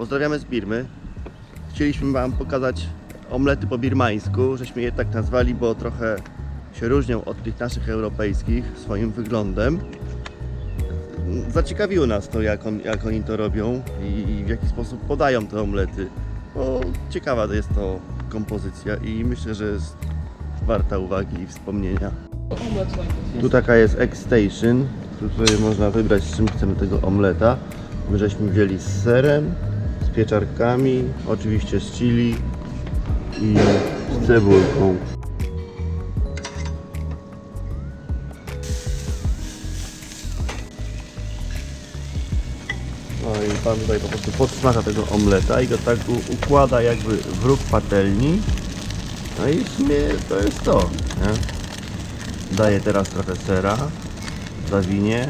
Pozdrawiamy z Birmy. Chcieliśmy Wam pokazać omlety po birmańsku, żeśmy je tak nazwali, bo trochę się różnią od tych naszych europejskich swoim wyglądem. Zaciekawiło nas to, jak, on, jak oni to robią i, i w jaki sposób podają te omlety, bo ciekawa jest to kompozycja i myślę, że jest warta uwagi i wspomnienia. Tu taka jest egg station, tu sobie można wybrać z czym chcemy tego omleta. My żeśmy wzięli z serem, z pieczarkami, oczywiście z chili i z cebulką. No i pan tutaj po prostu podsmaża tego omleta i go tak układa jakby w róg patelni. No i w sumie to jest to, nie? Daję teraz trochę sera, zawinie.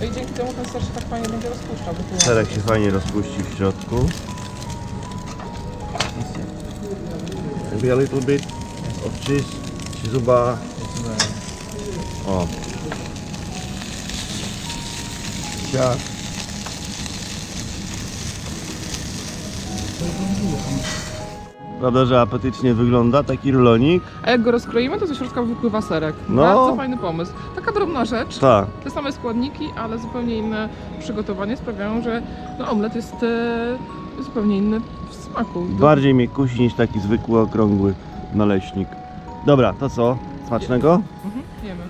No i dzięki temu ten ser się tak fajnie będzie rozpuszczał. bo Serek się fajnie rozpuści w środku. Maybe a little bit of cheese, cheese'uba. O. Siak. Prawda, że apetycznie wygląda taki rulonik? A jak go rozkroimy, to ze środka wypływa serek. No. Bardzo fajny pomysł. Taka drobna rzecz. Tak. Te same składniki, ale zupełnie inne przygotowanie sprawiają, że no, omlet jest e, zupełnie inny w smaku. Bardziej mnie kusi niż taki zwykły, okrągły naleśnik. Dobra, to co? Smacznego? Mhm, jemy.